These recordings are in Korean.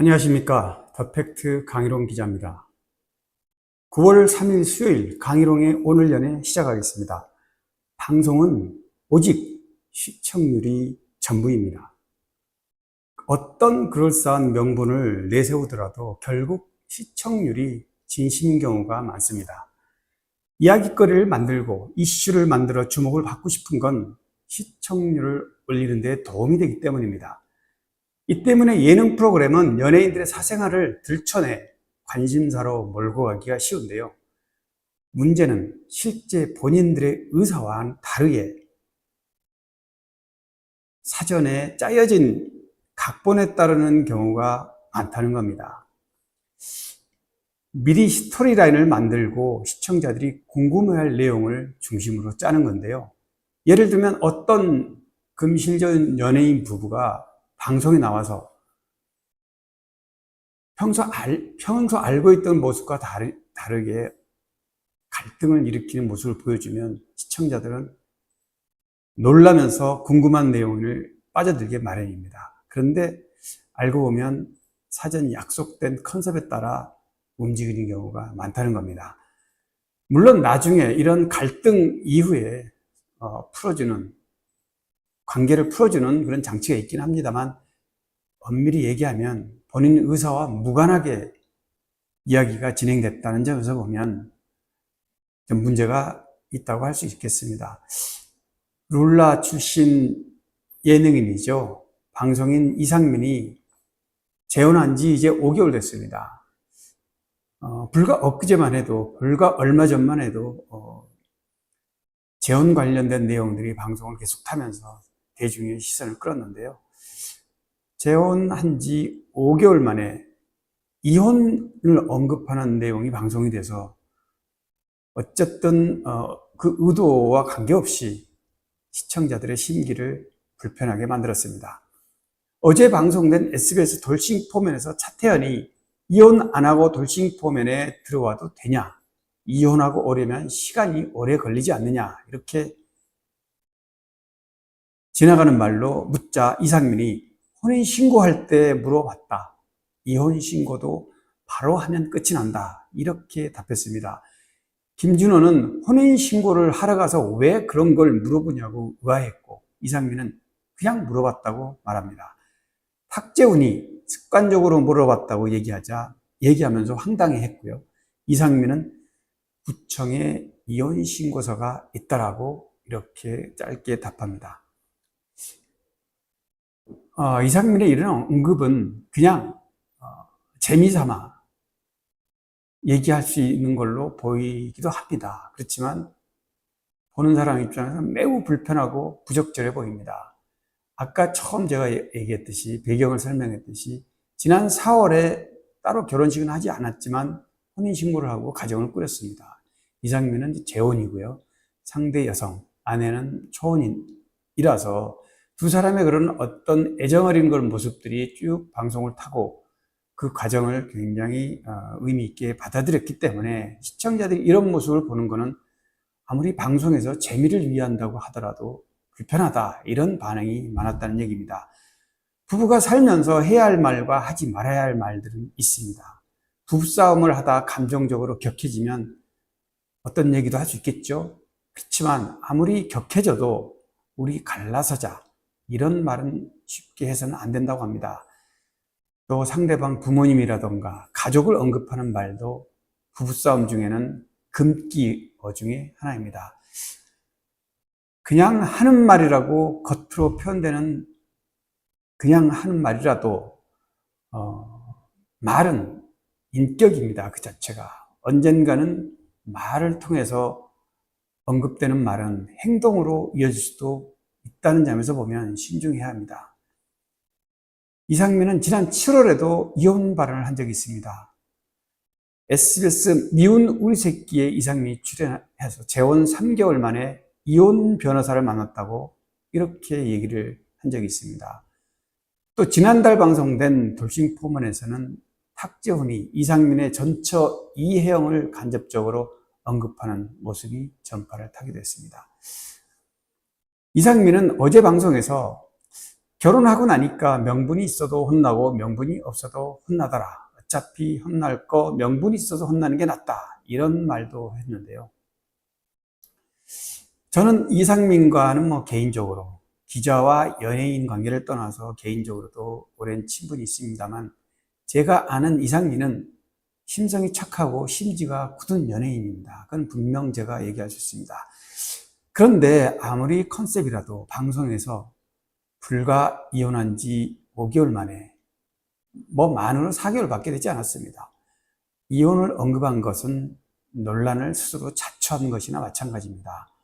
안녕하십니까. 더 팩트 강희롱 기자입니다. 9월 3일 수요일 강희롱의 오늘 연애 시작하겠습니다. 방송은 오직 시청률이 전부입니다. 어떤 그럴싸한 명분을 내세우더라도 결국 시청률이 진심인 경우가 많습니다. 이야기거리를 만들고 이슈를 만들어 주목을 받고 싶은 건 시청률을 올리는 데 도움이 되기 때문입니다. 이 때문에 예능 프로그램은 연예인들의 사생활을 들춰내 관심사로 몰고 가기가 쉬운데요. 문제는 실제 본인들의 의사와는 다르게 사전에 짜여진 각본에 따르는 경우가 많다는 겁니다. 미리 스토리라인을 만들고 시청자들이 궁금해할 내용을 중심으로 짜는 건데요. 예를 들면 어떤 금실전 연예인 부부가 방송에 나와서 평소 알, 평소 알고 있던 모습과 다르, 다르게 갈등을 일으키는 모습을 보여주면 시청자들은 놀라면서 궁금한 내용을 빠져들게 마련입니다. 그런데 알고 보면 사전 약속된 컨셉에 따라 움직이는 경우가 많다는 겁니다. 물론 나중에 이런 갈등 이후에 어, 풀어주는 관계를 풀어주는 그런 장치가 있긴 합니다만 엄밀히 얘기하면 본인 의사와 무관하게 이야기가 진행됐다는 점에서 보면 좀 문제가 있다고 할 수 있겠습니다. 룰라 출신 예능인이죠. 방송인 이상민이 재혼한 지 이제 5개월 됐습니다. 어, 불과 엊그제만 해도, 불과 얼마 전만 해도, 어, 재혼 관련된 내용들이 방송을 계속 타면서 대중의 시선을 끌었는데요. 재혼한 지 5개월 만에 이혼을 언급하는 내용이 방송이 돼서 어쨌든 어, 그 의도와 관계없이 시청자들의 심기를 불편하게 만들었습니다. 어제 방송된 SBS 돌싱 포맨에서 차태현이 이혼 안 하고 돌싱 포맨에 들어와도 되냐? 이혼하고 오려면 시간이 오래 걸리지 않느냐? 이렇게 지나가는 말로 묻자 이상민이 혼인 신고할 때 물어봤다. 이혼 신고도 바로 하면 끝이 난다. 이렇게 답했습니다. 김준호는 혼인 신고를 하러 가서 왜 그런 걸 물어보냐고 의아했고 이상민은 그냥 물어봤다고 말합니다. 탁재훈이 습관적으로 물어봤다고 얘기하자 얘기하면서 황당해했고요. 이상민은 구청에 이혼 신고서가 있다라고 이렇게 짧게 답합니다. 어, 이상민의 이런 언급은 그냥 어, 재미삼아 얘기할 수 있는 걸로 보이기도 합니다. 그렇지만 보는 사람 입장에서 매우 불편하고 부적절해 보입니다. 아까 처음 제가 얘기했듯이 배경을 설명했듯이 지난 4월에 따로 결혼식은 하지 않았지만 혼인신고를 하고 가정을 꾸렸습니다. 이상민은 재혼이고요. 상대 여성, 아내는 초혼인이라서 두 사람의 그런 어떤 애정 어린 그런 모습들이 쭉 방송을 타고 그 과정을 굉장히 어, 의미 있게 받아들였기 때문에 시청자들이 이런 모습을 보는 것은 아무리 방송에서 재미를 위한다고 하더라도 불편하다 이런 반응이 많았다는 얘기입니다. 부부가 살면서 해야 할 말과 하지 말아야 할 말들은 있습니다. 부부싸움을 하다 감정적으로 격해지면 어떤 얘기도 할 수 있겠죠. 그렇지만 아무리 격해져도 우리 갈라서자 이런 말은 쉽게 해서는 안 된다고 합니다. 또 상대방 부모님이라던가 가족을 언급하는 말도 부부싸움 중에는 금기어 중에 하나입니다. 그냥 하는 말이라고 겉으로 표현되는 그냥 하는 말이라도 어, 말은 인격입니다. 그 자체가 언젠가는 말을 통해서 언급되는 말은 행동으로 이어질 수도 있다는 점에서 보면 신중해야 합니다. 이상민은 지난 7월에도 이혼 발언을 한 적이 있습니다. SBS 미운 우리 새끼에 이상민이 출연해서 재혼 3개월 만에 이혼 변호사를 만났다고 이렇게 얘기를 한 적이 있습니다. 또 지난달 방송된 돌싱 포먼에서는 탁재훈이 이상민의 전처 이혜영을 간접적으로 언급하는 모습이 전파를 타게 됐습니다. 이상민은 어제 방송에서 결혼하고 나니까 명분이 있어도 혼나고 명분이 없어도 혼나더라. 어차피 혼날 거 명분이 있어서 혼나는 게 낫다. 이런 말도 했는데요. 저는 이상민과는 뭐 개인적으로 기자와 연예인 관계를 떠나서 개인적으로도 오랜 친분이 있습니다만 제가 아는 이상민은 심성이 착하고 심지가 굳은 연예인입니다. 그건 분명 제가 얘기할 수 있습니다. 그런데 아무리 컨셉이라도 방송에서 불과 이혼한 지 5개월 만에 뭐 만으로 4개월 밖에 되지 않았습니다. 이혼을 언급한 것은 논란을 스스로 자초한 것이나 마찬가지입니다.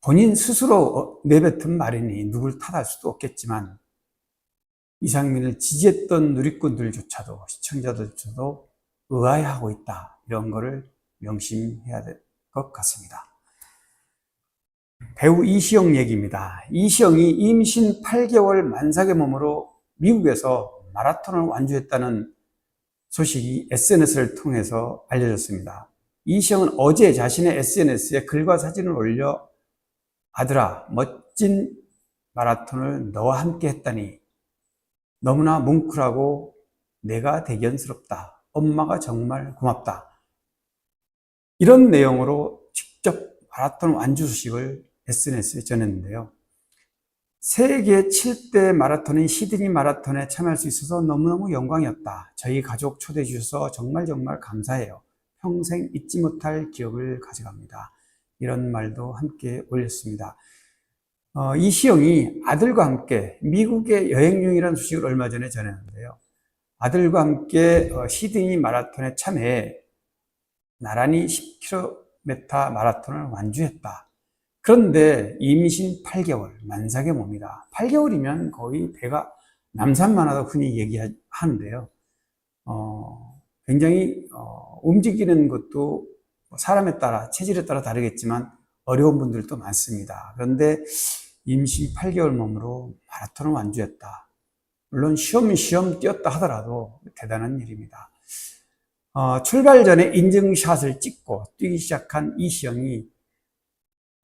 본인 스스로 내뱉은 말이니 누굴 탓할 수도 없겠지만 이상민을 지지했던 누리꾼들조차도 시청자들조차도 의아해하고 있다. 이런 거를 명심해야 될 것 같습니다. 배우 이시영 얘기입니다. 이시영이 임신 8개월 만삭의 몸으로 미국에서 마라톤을 완주했다는 소식이 SNS를 통해서 알려졌습니다. 이시영은 어제 자신의 SNS에 글과 사진을 올려 아들아, 멋진 마라톤을 너와 함께 했다니 너무나 뭉클하고 내가 대견스럽다. 엄마가 정말 고맙다. 이런 내용으로 직접 마라톤 완주 소식을 SNS에 전했는데요. 세계 7대 마라톤인 시드니 마라톤에 참여할 수 있어서 너무너무 영광이었다. 저희 가족 초대해 주셔서 정말 정말 감사해요. 평생 잊지 못할 기억을 가져갑니다. 이런 말도 함께 올렸습니다. 어, 이 시영이 아들과 함께 미국에 여행 중이라는 소식을 얼마 전에 전했는데요. 아들과 함께 어, 시드니 마라톤에 참여해 나란히 10km 마라톤을 완주했다. 그런데 임신 8개월, 만삭의 몸이다. 8개월이면 거의 배가 남산만 하다 흔히 얘기하는데요. 어, 굉장히 어, 움직이는 것도 사람에 따라, 체질에 따라 다르겠지만 어려운 분들도 많습니다. 그런데 임신 8개월 몸으로 마라톤을 완주했다. 물론 시험 시험 뛰었다 하더라도 대단한 일입니다. 어, 출발 전에 인증샷을 찍고 뛰기 시작한 이시영이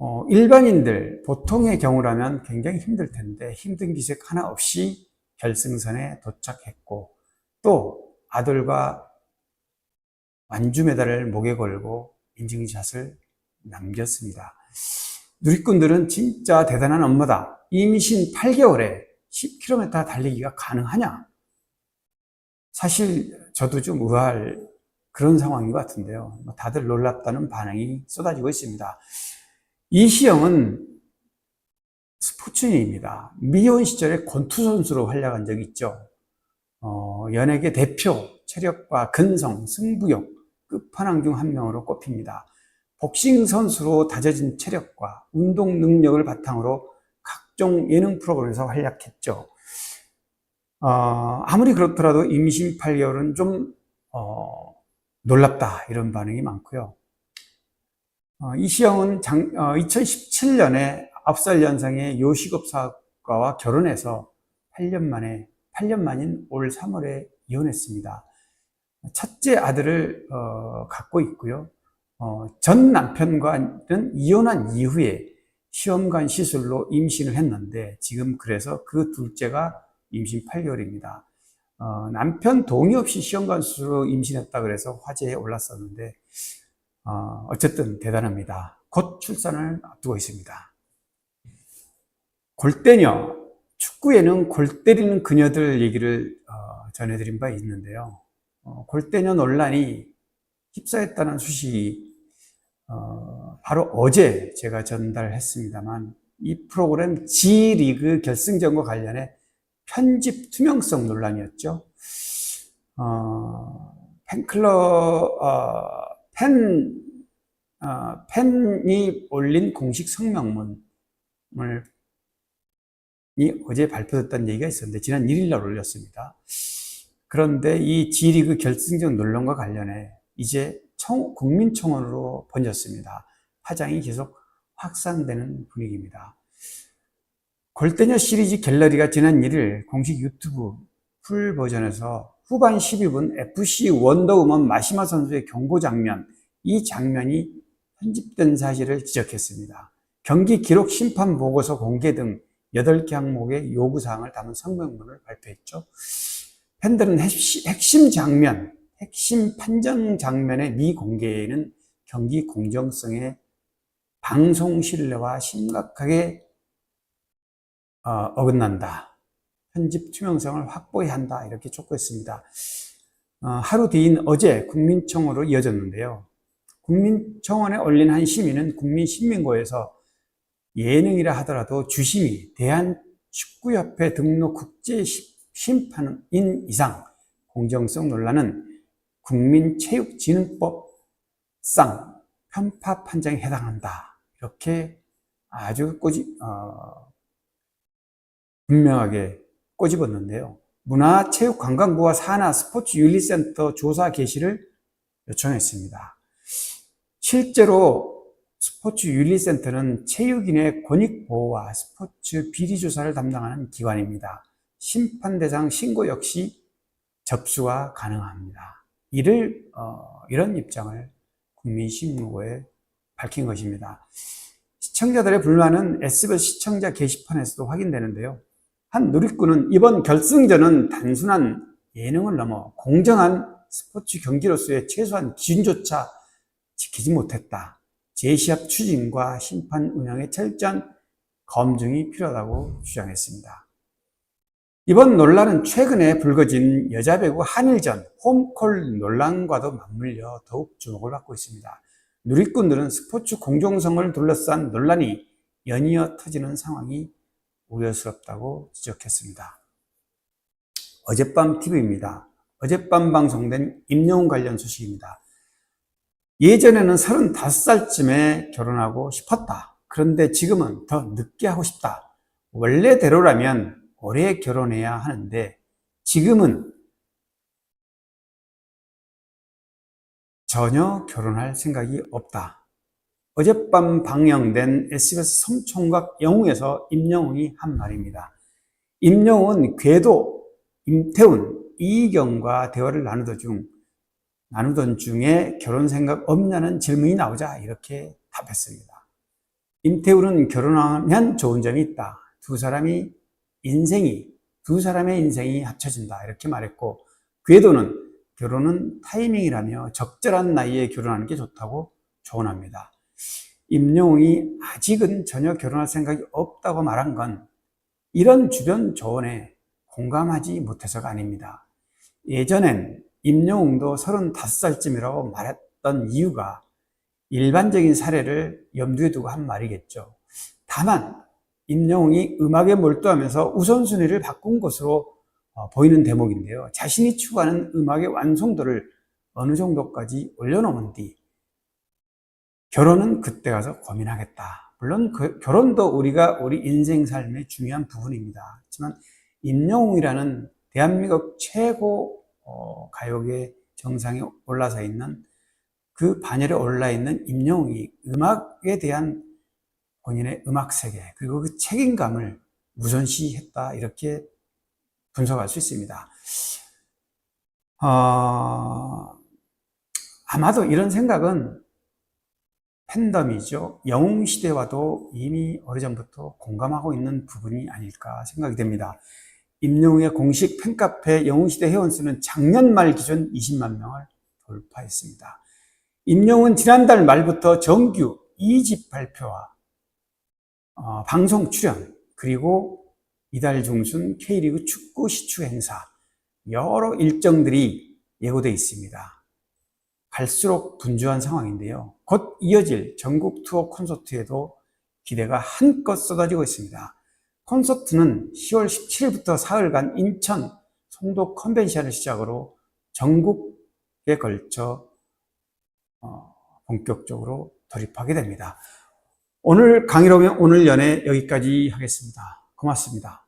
어, 일반인들, 보통의 경우라면 굉장히 힘들 텐데 힘든 기색 하나 없이 결승선에 도착했고 또 아들과 완주 메달을 목에 걸고 인증샷을 남겼습니다. 누리꾼들은 진짜 대단한 엄마다. 임신 8개월에 10km 달리기가 가능하냐? 사실 저도 좀 의아할 그런 상황인 것 같은데요. 뭐 다들 놀랍다는 반응이 쏟아지고 있습니다. 이시영은 스포츠인입니다. 미혼 시절에 권투 선수로 활약한 적이 있죠. 어, 연예계 대표, 체력과 근성, 승부욕, 끝판왕 중 한 명으로 꼽힙니다. 복싱 선수로 다져진 체력과 운동 능력을 바탕으로 각종 예능 프로그램에서 활약했죠. 어, 아무리 그렇더라도 임신 8개월은 좀 어, 놀랍다 이런 반응이 많고요. 어, 이시영은 장, 2017년에 9살 연상의 요식업 사업가와 결혼해서 8년 만에 8년 만인 올 3월에 이혼했습니다. 첫째 아들을 어, 갖고 있고요. 어, 전 남편과는 이혼한 이후에 시험관 시술로 임신을 했는데 지금 그래서 그 둘째가 임신 8개월입니다. 어, 남편 동의 없이 시험관 수술로 임신했다 그래서 화제에 올랐었는데 어, 어쨌든 대단합니다. 곧 출산을 앞두고 있습니다. 골대녀 축구에는 골 때리는 그녀들 얘기를 어, 전해드린 바 있는데요. 어, 골대녀 논란이 휩싸였다는 소식이 어, 바로 어제 제가 전달했습니다만 이 프로그램 G리그 결승전과 관련해 편집 투명성 논란이었죠. 어, 팬클럽 어, 팬 어, 팬이 올린 공식 성명문을 이 어제 발표됐다는 얘기가 있었는데 지난 1일 날 올렸습니다. 그런데 이 G리그 결승전 논란과 관련해 이제 청, 국민청원으로 번졌습니다. 파장이 계속 확산되는 분위기입니다. 골대녀 시리즈 갤러리가 지난 1일 공식 유튜브 풀 버전에서 후반 12분 FC 원더우먼 마시마 선수의 경고 장면, 이 장면이 편집된 사실을 지적했습니다. 경기 기록 심판 보고서 공개 등 8개 항목의 요구사항을 담은 성명문을 발표했죠. 팬들은 핵심 장면, 핵심 판정 장면의 미공개는 경기 공정성에 방송 신뢰와 심각하게 어, 어긋난다. 편집 투명성을 확보해야 한다. 이렇게 촉구했습니다. 어, 하루 뒤인 어제 국민청원으로 이어졌는데요. 국민청원에 올린 한 시민은 국민신민고에서 예능이라 하더라도 주심이 대한축구협회 등록 국제 시- 심판인 이상 공정성 논란은 국민체육진흥법상 편파 판정에 해당한다. 이렇게 아주 꼬지, 어, 분명하게 꼬집었는데요. 문화체육관광부와 산하 스포츠윤리센터 조사 개시를 요청했습니다. 실제로 스포츠 윤리센터는 체육인의 권익 보호와 스포츠 비리 조사를 담당하는 기관입니다. 심판 대상 신고 역시 접수가 가능합니다. 이를, 어, 이런 입장을 국민신문고에 밝힌 것입니다. 시청자들의 불만은 SBS 시청자 게시판에서도 확인되는데요. 한 누리꾼은 이번 결승전은 단순한 예능을 넘어 공정한 스포츠 경기로서의 최소한 기준조차 지키지 못했다. 제시합 추진과 심판 운영의 철저한 검증이 필요하다고 주장했습니다. 이번 논란은 최근에 불거진 여자 배구 한일전 홈콜 논란과도 맞물려 더욱 주목을 받고 있습니다. 누리꾼들은 스포츠 공정성을 둘러싼 논란이 연이어 터지는 상황이 우려스럽다고 지적했습니다. 어젯밤 TV입니다. 어젯밤 방송된 임영웅 관련 소식입니다. 예전에는 35살쯤에 결혼하고 싶었다. 그런데 지금은 더 늦게 하고 싶다. 원래대로라면 올해 결혼해야 하는데 지금은 전혀 결혼할 생각이 없다. 어젯밤 방영된 SBS 섬총각 영웅에서 임영웅이 한 말입니다. 임영웅은 궤도 임태훈, 이희경과 대화를 나누던 중, 나누던 중에 결혼 생각 없냐는 질문이 나오자 이렇게 답했습니다. 임태훈은 결혼하면 좋은 점이 있다. 두 사람이 인생이, 두 사람의 인생이 합쳐진다. 이렇게 말했고, 궤도는 결혼은 타이밍이라며 적절한 나이에 결혼하는 게 좋다고 조언합니다. 임영웅이 아직은 전혀 결혼할 생각이 없다고 말한 건 이런 주변 조언에 공감하지 못해서가 아닙니다. 예전엔 임영웅도 35살쯤이라고 말했던 이유가 일반적인 사례를 염두에 두고 한 말이겠죠. 다만 임영웅이 음악에 몰두하면서 우선순위를 바꾼 것으로 어, 보이는 대목인데요. 자신이 추구하는 음악의 완성도를 어느 정도까지 올려놓은 뒤 결혼은 그때 가서 고민하겠다. 물론 그 결혼도 우리가 우리 인생 삶의 중요한 부분입니다. 하지만 임영웅이라는 대한민국 최고 어, 가요계 정상에 올라서 있는 그 반열에 올라 있는 임영웅이 음악에 대한 본인의 음악 세계 그리고 그 책임감을 우선시했다 이렇게 분석할 수 있습니다. 어, 아마도 이런 생각은 팬덤이죠. 영웅 시대와도 이미 오래전부터 공감하고 있는 부분이 아닐까 생각이 됩니다. 임영웅의 공식 팬카페 영웅시대 회원수는 작년 말 기준 20만 명을 돌파했습니다. 임영웅은 지난달 말부터 정규 2집 발표와 어, 방송 출연 그리고 이달 중순 K리그 축구 시추 행사 여러 일정들이 예고되어 있습니다. 갈수록 분주한 상황인데요. 곧 이어질 전국 투어 콘서트에도 기대가 한껏 쏟아지고 있습니다. 콘서트는 10월 17일부터 사흘간 인천 송도 컨벤션을 시작으로 전국에 걸쳐 어, 본격적으로 돌입하게 됩니다. 오늘 강의로 오늘 연애 여기까지 하겠습니다. 고맙습니다.